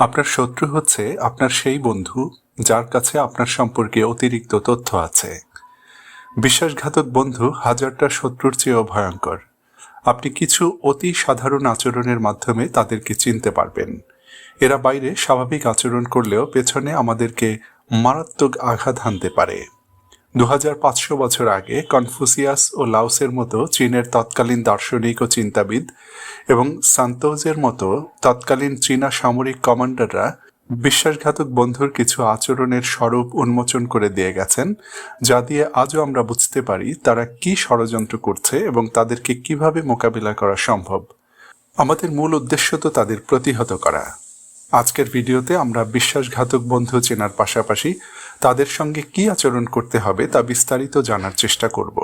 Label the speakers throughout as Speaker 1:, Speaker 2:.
Speaker 1: আপনার শত্রু হচ্ছে আপনার সেই বন্ধু যার কাছে আপনার সম্পর্কে অতিরিক্ত তথ্য আছে। বিশ্বাসঘাতক বন্ধু হাজারটা শত্রুর চেয়েও ভয়ঙ্কর। আপনি কিছু অতি সাধারণ আচরণের মাধ্যমে তাদেরকে চিনতে পারবেন। এরা বাইরে স্বাভাবিক আচরণ করলেও পেছনে আমাদেরকে মারাত্মক আঘাত হানতে পারে। দু হাজার পাঁচশো বছর আগে কনফুসিয়াস ও লাউসের মতো চীনের তৎকালীন দার্শনিক ও চিন্তাবিদ এবং সান্তোজের মতো তৎকালীন চীনা সামরিক কমান্ডাররা বিশ্বাসঘাতক বন্ধুর কিছু আচরণের স্বরূপ উন্মোচন করে দিয়ে গেছেন, যা দিয়ে আজও আমরা বুঝতে পারি তারা কি ষড়যন্ত্র করছে এবং তাদেরকে কীভাবে মোকাবিলা করা সম্ভব। আমাদের মূল উদ্দেশ্য তো তাদের প্রতিহত করা। আজকের ভিডিওতে আমরা বিশ্বাসঘাতক বন্ধু চেনার পাশাপাশি তাদের সঙ্গে কি আচরণ করতে হবে তা বিস্তারিত জানার চেষ্টা করব।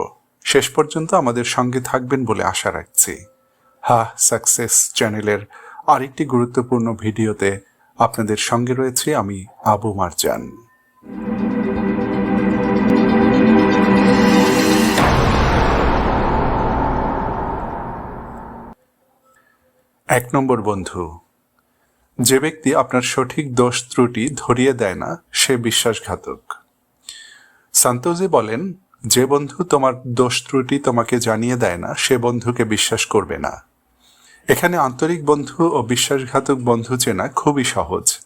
Speaker 1: শেষ পর্যন্ত আমাদের সঙ্গে থাকবেন বলে আশা রাখছি। হা, সাকসেস চ্যানেলের আরেকটি গুরুত্বপূর্ণ ভিডিওতে আপনাদের সঙ্গে রয়েছে আমি, আবু মারজান। এক নম্বর বন্ধু যে ব্যক্তি আপনার সঠিক দোষ ত্রুটি ধরিয়ে দেয় না, সে বিশ্বাসঘাতক। সান্তোজি বলেন, যে বন্ধু তোমার দোষ ত্রুটি তোমাকে জানিয়ে দেয় না, সে বন্ধুকে বিশ্বাস করবে না। এখানে আন্তরিক বন্ধু ও বিশ্বাসঘাতক বন্ধু চেনা খুবই সহজ।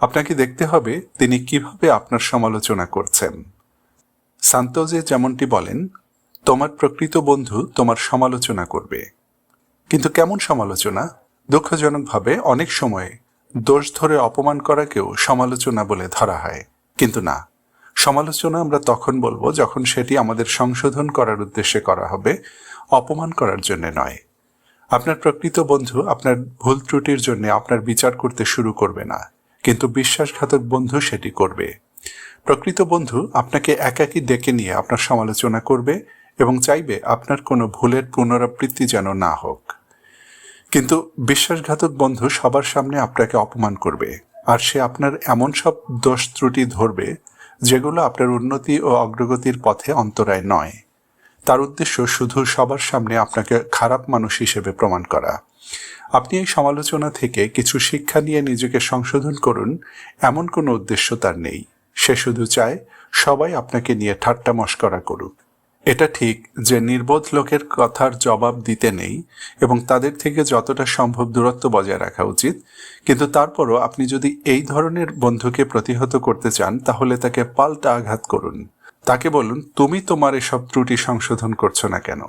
Speaker 1: আপনাকে দেখতে হবে তিনি কীভাবে আপনার সমালোচনা করছেন। সান্তোজে যেমনটি বলেন, তোমার প্রকৃত বন্ধু তোমার সমালোচনা করবে। কিন্তু কেমন সমালোচনা? দুঃখজনকভাবে অনেক সময় দোষ ধরে অপমান করাকেও সমালোচনা বলে ধরা হয়। কিন্তু না, সমালোচনা আমরা তখন বলব যখন সেটি আমাদের সংশোধন করার উদ্দেশ্যে করা হবে, অপমান করার জন্য নয়। আপনার প্রকৃত বন্ধু আপনার ভুল ত্রুটির জন্য আপনার বিচার করতে শুরু করবে না, কিন্তু বিশ্বাসঘাতক বন্ধু সেটি করবে। প্রকৃত বন্ধু আপনাকে একাকি ডেকে নিয়ে আপনার সমালোচনা করবে এবং চাইবে আপনার কোনো ভুলের পুনরাবৃত্তি যেন না হোক। কিন্তু বিশ্বাসঘাতক বন্ধু সবার সামনে আপনাকে অপমান করবে, আর সে আপনার এমন সব দোষ ত্রুটি ধরবে যেগুলো আপনার উন্নতি ও অগ্রগতির পথে অন্তরায় নয়। তার উদ্দেশ্য শুধু সবার সামনে আপনাকে খারাপ মানুষ হিসেবে প্রমাণ করা। আপনি এই সমালোচনা থেকে কিছু শিক্ষা নিয়ে নিজেকে সংশোধন করুন, এমন কোনো উদ্দেশ্য তার নেই। সে শুধু চায় সবাই আপনাকে নিয়ে ঠাট্টা মস্করা করুক। এটা ঠিক যে নির্বোধ লোকের কথার জবাব দিতে নেই এবং তাদের থেকে যতটা সম্ভব দূরত্ব বজায় রাখা উচিত। কিন্তু তারপরও আপনি যদি এই ধরনের বন্ধুকে প্রতিহত করতে চান, তাহলে তাকে পাল্টা আঘাত করুন। তাকে বলুন, তুমি তোমার এসব ত্রুটি সংশোধন করছ না কেন?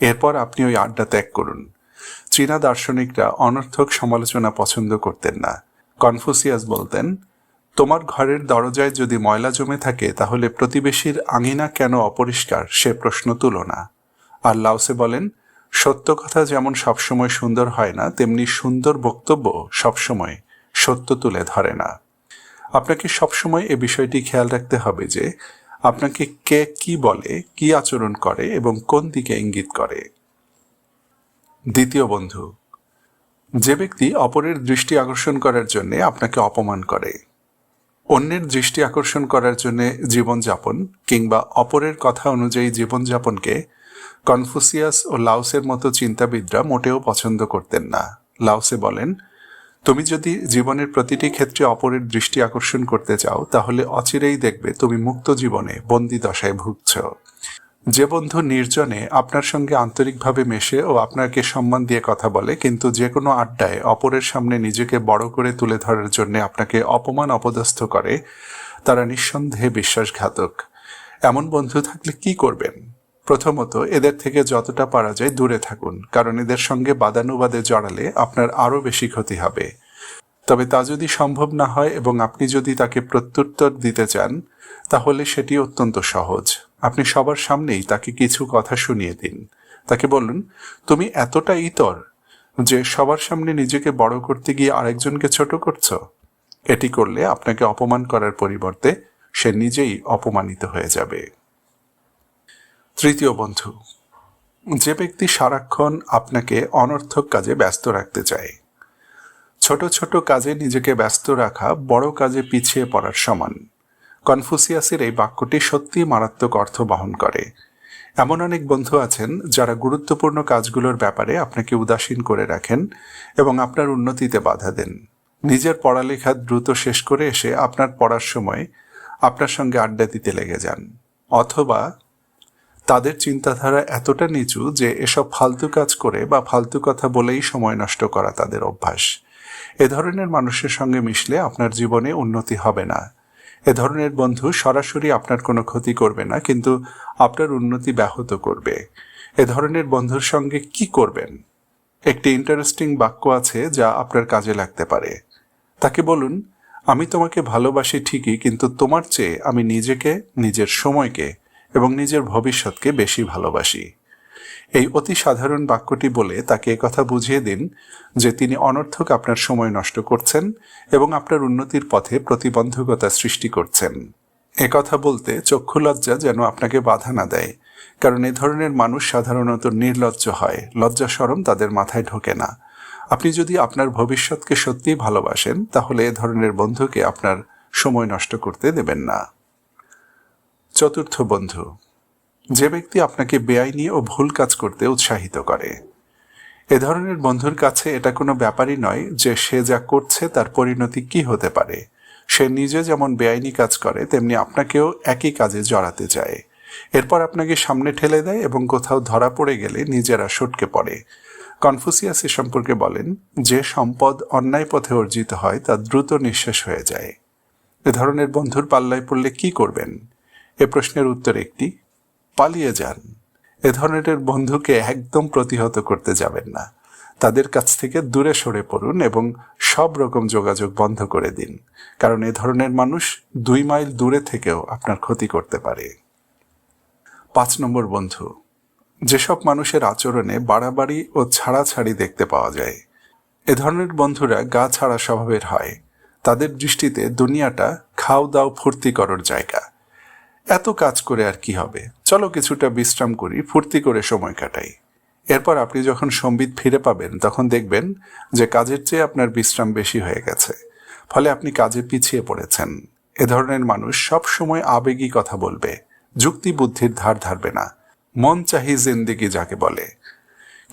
Speaker 1: এরপর আপনি ওই আড্ডা ত্যাগ করুন। চীনা দার্শনিকরা অনর্থক সমালোচনা পছন্দ করতেন না। কনফুসিয়াস বলতেন তোমার ঘরের দরজায় যদি ময়লা জমে থাকে, তাহলে প্রতিবেশীর আঙিনা কেন অপরিষ্কার? সে প্রশ্ন তুলো না আর লাউসে বলেন, সত্য কথা যেমন সবসময় সুন্দর হয় না, তেমনি সুন্দর বক্তব্য সবসময় সত্য তুলে ধরে না। আপনাকে সবসময় এ বিষয়টি খেয়াল রাখতে হবে যে, আপনাকে কে কি বলে, কি আচরণ করে এবং কোন দিকে ইঙ্গিত করে। দ্বিতীয় বন্ধু, যে ব্যক্তি অপরের দৃষ্টি আকর্ষণ করার জন্য আপনাকে অপমান করে। অন্যের দৃষ্টি আকর্ষণ করার জন্য জীবনযাপন কিংবা অপরের কথা অনুযায়ী জীবনযাপনকে কনফুসিয়াস ও লাউসের মতো চিন্তাবিদরা মোটেও পছন্দ করতেন না। লাউসে বলেন, তুমি যদি জীবনের প্রতিটি ক্ষেত্রে অপরের দৃষ্টি আকর্ষণ করতে চাও, তাহলে অচিরেই দেখবে তুমি মুক্ত জীবনে বন্দি দশায় ভুগছ। যে বন্ধু নির্জনে আপনার সঙ্গে আন্তরিকভাবে মেশে ও আপনাকে সম্মান দিয়ে কথা বলে, কিন্তু যে কোনো আড্ডায় অপরের সামনে নিজেকে বড় করে তুলে ধরার জন্য আপনাকে অপমান অপদস্থ করে, তারা নিঃসন্দেহে বিশ্বাসঘাতক। এমন বন্ধু থাকলে কি করবেন? প্রথমত, এদের থেকে যতটা পারা যায় দূরে থাকুন, কারণ এদের সঙ্গে বাদানুবাদে জড়ালে আপনার আরও বেশি ক্ষতি হবে। তবে তা যদি সম্ভব না হয় এবং আপনি যদি তাকে প্রত্যুত্তর দিতে চান, তাহলে সেটি অত্যন্ত সহজ। আপনি সবার সামনেই তাকে কিছু কথা শুনিয়ে দিন। তাকে বলুন, তুমি এতটা ইতর যে সবার সামনে নিজেকে বড় করতে গিয়ে আরেকজনকে ছোট করছ। এটি করলে আপনাকে অপমান করার পরিবর্তে সে নিজেই অপমানিত হয়ে যাবে। তৃতীয় বন্ধু, যে ব্যক্তি সারাক্ষণ আপনাকে অনর্থক কাজে ব্যস্ত রাখতে চায়। ছোট ছোট কাজে নিজেকে ব্যস্ত রাখা বড় কাজে পিছিয়ে পড়ার সমান। কনফুসিয়াসের এই বাক্যটি সত্যিই মারাত্মক অর্থ বহন করে। এমন অনেক বন্ধু আছেন যারা গুরুত্বপূর্ণ কাজগুলোর ব্যাপারে আপনাকে উদাসীন করে রাখেন এবং আপনার উন্নতিতে বাধা দেন। নিজের পড়ালেখা দ্রুত শেষ করে এসে আপনার পড়ার সময় আপনার সঙ্গে আড্ডা দিতে লেগে যান। অথবা তাদের চিন্তাধারা এতটা নিচু যে এসব ফালতু কাজ করে বা ফালতু কথা বলেই সময় নষ্ট করা তাদের অভ্যাস। এ ধরনের মানুষের সঙ্গে মিশলে আপনার জীবনে উন্নতি হবে না। এ ধরনের বন্ধু সরাসরি আপনার কোনো ক্ষতি করবে না, কিন্তু আপনার উন্নতি ব্যাহত করবে। এ ধরনের বন্ধুর সঙ্গে কি করবেন? একটি ইন্টারেস্টিং বাক্য আছে যা আপনার কাজে লাগতে পারে। তাকে বলুন, আমি তোমাকে ভালোবাসি ঠিকই, কিন্তু তোমার চেয়ে আমি নিজেকে, নিজের সময়কে এবং নিজের ভবিষ্যৎকে বেশি ভালোবাসি। এই অতি সাধারণ বাক্যটি বলে তাকে কথা বুঝিয়ে দিন যে তিনি অনর্থক আপনার সময় নষ্ট করছেন এবং আপনার উন্নতির পথে প্রতিবন্ধকতা সৃষ্টি করছেন। কথা বলতে চক্ষু লজ্জা যেন আপনাকে বাধা না দেয়, কারণ এ ধরনের মানুষ সাধারণত নির্লজ্জ হয়, লজ্জা সরম তাদের মাথায় ঢোকে না। আপনি যদি আপনার ভবিষ্যৎকে সত্যিই ভালোবাসেন, তাহলে এ ধরনের বন্ধুকে আপনার সময় নষ্ট করতে দেবেন না। চতুর্থ বন্ধু যে ব্যক্তি আপনাকে বেআইনি ও ভুল কাজ করতে উৎসাহিত করে। এ ধরনের বন্ধুর কাছে এটা কোনো ব্যাপারই নয় যে সে যা করছে তার পরিণতি কি হতে পারে। সে নিজে যেমন বেআইনি কাজ করে, তেমনি আপনাকেও একই কাজে জড়াতে চায়। এরপর আপনাকে সামনে ঠেলে দেয় এবং কোথাও ধরা পড়ে গেলে নিজেরা সটকে পড়ে। কনফুসিয়াস এ সম্পর্কে বলেন, যে সম্পদ অন্যায় পথে অর্জিত হয় তা দ্রুত নিঃশেষ হয়ে যায়। এ ধরনের বন্ধুর পাল্লায় পড়লে কি করবেন? এ প্রশ্নের উত্তর একটি পালিয়ে যান। এ ধরনের বন্ধুকে একদম প্রতিহত করতে যাবেন না। তাদের কাছ থেকে দূরে সরে পড়ুন এবং সব রকম যোগাযোগ বন্ধ করে দিন। কারণ এ ধরনের মানুষ দুই মাইল দূরে থেকেও আপনার ক্ষতি করতে পারে। পাঁচ নম্বর বন্ধু, যেসব মানুষের আচরণে বাড়াবাড়ি ও ছাড়াছাড়ি দেখতে পাওয়া যায়, এ ধরনের বন্ধুরা গা ছাড়া স্বভাবের হয়। তাদের দৃষ্টিতে দুনিয়াটা খাও দাও ফুর্তি করার জায়গা। এত কাজ করে আর কি হবে? চলো কিছুটা বিশ্রাম করি, ফুর্তি করে সময় কাটাই। এরপর আপনি যখন সম্বিত ফিরে পাবেন, তখন দেখবেন যে কাজের চেয়ে আপনার বিশ্রাম বেশি হয়ে গেছে। ফলে আপনি কাজে পিছিয়ে পড়েছেন। এ ধরনের মানুষ সব সময় আবেগী কথা বলবে, যুক্তি বুদ্ধির ধার ধারবে না, মন চাহি জিন্দিগি যাকে বলে।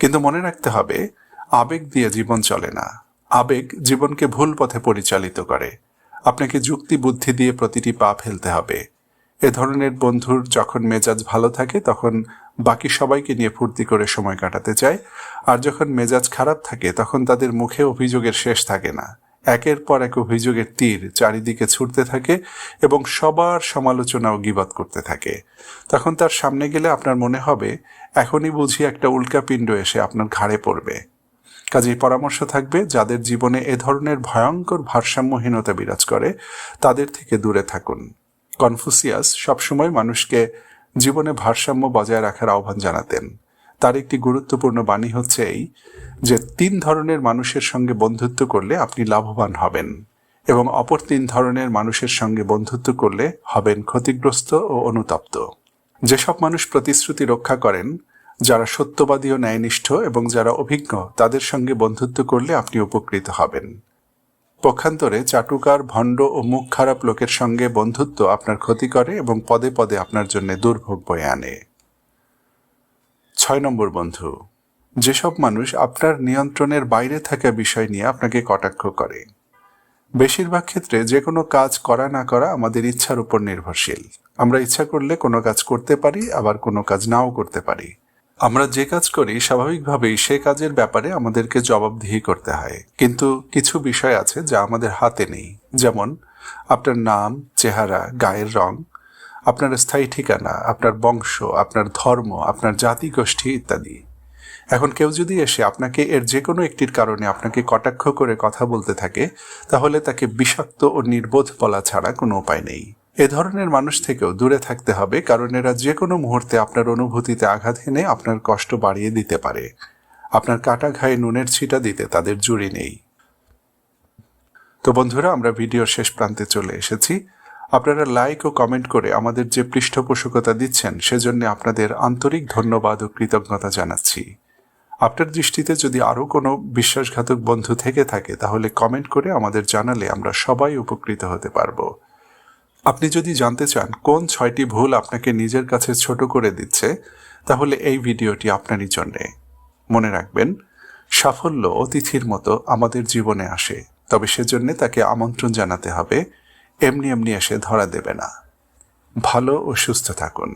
Speaker 1: কিন্তু মনে রাখতে হবে, আবেগ দিয়ে জীবন চলে না। আবেগ জীবনকে ভুল পথে পরিচালিত করে। আপনাকে যুক্তি বুদ্ধি দিয়ে প্রতিটি পা ফেলতে হবে। এ ধরনের বন্ধুর যখন মেজাজ ভালো থাকে, তখন বাকি সবাইকে নিয়ে ফুর্তি করে সময় কাটাতে চায়। আর যখন মেজাজ খারাপ থাকে, তখন তাদের মুখে অভিযোগের শেষ থাকে না। একের পর এক অভিযোগের তীর চারিদিকে ছুটতে থাকে এবং সবার সমালোচনা ও গিবাদ করতে থাকে। তখন তার সামনে গেলে আপনার মনে হবে, এখনই বুঝি একটা উল্কাপিণ্ড এসে আপনার ঘাড়ে পড়বে। কাজেই পরামর্শ থাকবে, যাদের জীবনে এ ধরনের ভয়ঙ্কর ভারসাম্যহীনতা বিরাজ করে, তাদের থেকে দূরে থাকুন। কনফুসিয়াস সবসময় মানুষকে জীবনে ভারসাম্য বজায় রাখার আহ্বান জানাতেন। তার একটি গুরুত্বপূর্ণ বাণী হচ্ছে এই যে, তিন ধরনের মানুষের সঙ্গে বন্ধুত্ব করলে আপনি লাভবান হবেন এবং অপর তিন ধরনের মানুষের সঙ্গে বন্ধুত্ব করলে হবেন ক্ষতিগ্রস্ত ও অনুতপ্ত। যেসব মানুষ প্রতিশ্রুতি রক্ষা করেন, যারা সত্যবাদী ও ন্যায়নিষ্ঠ এবং যারা অভিজ্ঞ, তাদের সঙ্গে বন্ধুত্ব করলে আপনি উপকৃত হবেন। পক্ষান্তরে চাটুকার, ভণ্ড ও মুখ খারাপ লোকের সঙ্গে বন্ধুত্ব আপনার ক্ষতি করে এবং পদে পদে আপনার জন্য দুর্ভোগ বয়ে আনে। ছয় নম্বর বন্ধু, যেসব মানুষ আপনার নিয়ন্ত্রণের বাইরে থাকা বিষয় নিয়ে আপনাকে কটাক্ষ করে। বেশিরভাগ ক্ষেত্রে যে কোনো কাজ করা না করা আমাদের ইচ্ছার উপর নির্ভরশীল। আমরা ইচ্ছা করলে কোনো কাজ করতে পারি, আবার কোনো কাজ নাও করতে পারি। আমরা যে কাজ করি, স্বাভাবিকভাবেই সে কাজের ব্যাপারে আমাদেরকে জবাবদিহি করতে হয়। কিন্তু কিছু বিষয় আছে যা আমাদের হাতে নেই। যেমন, আপনার নাম, চেহারা, গায়ের রং, আপনার স্থায়ী ঠিকানা, আপনার বংশ, আপনার ধর্ম, আপনার জাতি গোষ্ঠী ইত্যাদি। এখন কেউ যদি এসে আপনাকে এর যে কোনো একটির কারণে আপনাকে কটাক্ষ করে কথা বলতে থাকে, তাহলে তাকে বিষাক্ত ও নির্বোধ বলা ছাড়া কোনো উপায় নেই। এ ধরনের মানুষ থেকেও দূরে থাকতে হবে, কারণ এরা যে কোনো মুহূর্তে আপনার অনুভূতিতে আঘাত এনে আপনার কষ্ট বাড়িয়ে দিতে পারে। আপনার কাটা ঘায়ে নুনের ছিটা দিতে তাদের জুড়ি নেই। তো বন্ধুরা, আমরা ভিডিওর শেষ প্রান্তে চলে এসেছি। আপনারা লাইক ও কমেন্ট করে আমাদের যে পৃষ্ঠপোষকতা দিচ্ছেন, সেজন্য আপনাদের আন্তরিক ধন্যবাদ ও কৃতজ্ঞতা জানাচ্ছি। আপনার দৃষ্টিতে যদি আরও কোনো বিশ্বাসঘাতক বন্ধু থেকে থাকে, তাহলে কমেন্ট করে আমাদের জানালে আমরা সবাই উপকৃত হতে পারব। আপনি যদি জানতে চান কোন ছয়টি ভুল আপনাকে নিজের কাছে ছোট করে দিচ্ছে, তাহলে এই ভিডিওটি আপনারই জন্যে। মনে রাখবেন, সাফল্য অতিথির মতো আমাদের জীবনে আসে, তবে সেজন্যে তাকে আমন্ত্রণ জানাতে হবে, এমনি এমনি এসে ধরা দেবে না। ভালো ও সুস্থ থাকুন।